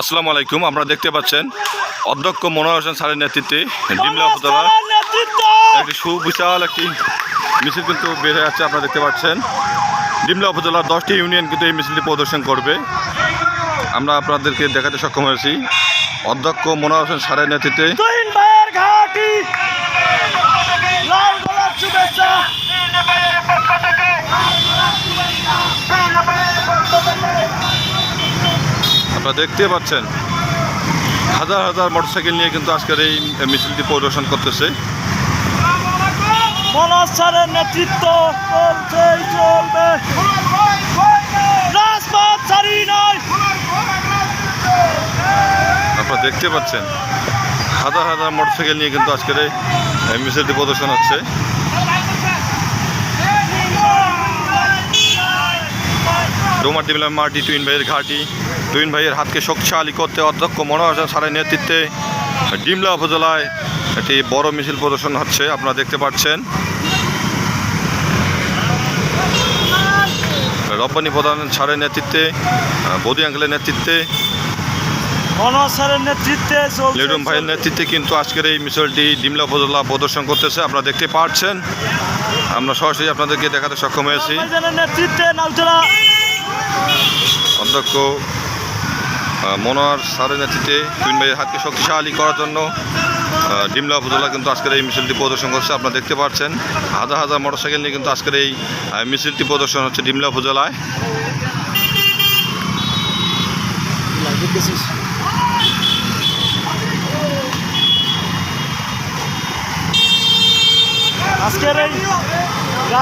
আসসালামু আলাইকুম আপনারা দেখতে পাচ্ছেন অধ্যক্ষ মনোহর হোসেন স্যারের নেতৃত্বে ডিমলা উপজেলা একটি সুবিশাল একটি মিছিল কিন্তু বের হয়ে যাচ্ছে আপনারা দেখতে পাচ্ছেন। ডিমলা উপজেলার দশটি ইউনিয়ন কিন্তু এই মিছিলটি প্রদর্শন করবে। আমরা আপনাদেরকে দেখাতে সক্ষম হয়েছি। অধ্যক্ষ মনোহর হোসেন স্যারের নেতৃত্বে আপনারা দেখতে পাচ্ছেন। হাজার হাজার মোটরসাইকেল নিয়ে কিন্তু আজকের এই মিছিলটি প্রদর্শন করতেছে। নেতৃত্ব চলছেই চলবে। আপনারা দেখতে পাচ্ছেন। হাজার হাজার মোটরসাইকেল নিয়ে কিন্তু আজকের এই এই মিছিলটি প্রদর্শন হচ্ছে। ডোমার ডিমলা মাটি টুইন ভাইয়ের ঘাটি। টুইন ভাইয়ের হাতকে শক্তিশালী করতে অধ্যক্ষ মনোহর স্যারের নেতৃত্বে ডিমলা উপজেলায় একটি বড় মিছিল প্রদর্শন হচ্ছে আপনারা দেখতে পাচ্ছেন। রব্বানি প্রধান স্যারের নেতৃত্বে বদি আঙ্কেলের নেতৃত্বে মনোজ নেতৃত্বে লিডুম ভাইয়ের নেতৃত্বে কিন্তু আজকের এই মিছিলটি ডিমলা উপজেলা প্রদর্শন করতেছে আপনারা দেখতে পাচ্ছেন। আমরা সরাসরি আপনাদেরকে দেখাতে সক্ষম হয়েছি। নেতৃত্বে অধ্যক্ষ মনোয়ার স্যারের নেতৃত্বে টুইন ভাইয়ের হাতকে শক্তিশালী করার জন্য ডিমলা উপজেলা কিন্তু আজকের এই মিছিলটি প্রদর্শন করছে। আপনারা দেখতে পাচ্ছেন, হাজার হাজার মোটরসাইকেল নিয়ে কিন্তু আজকের এই মিছিলটি প্রদর্শন হচ্ছে ডিমলা উপজেলায়। আজকের এই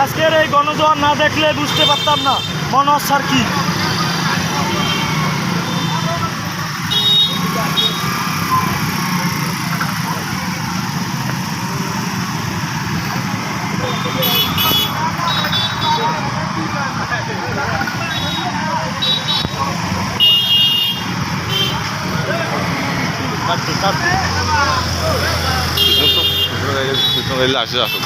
আজকের এই গণজোয়ার না দেখলে বুঝতে পারতাম না। মনোজ স্যার কি? আসে আসুন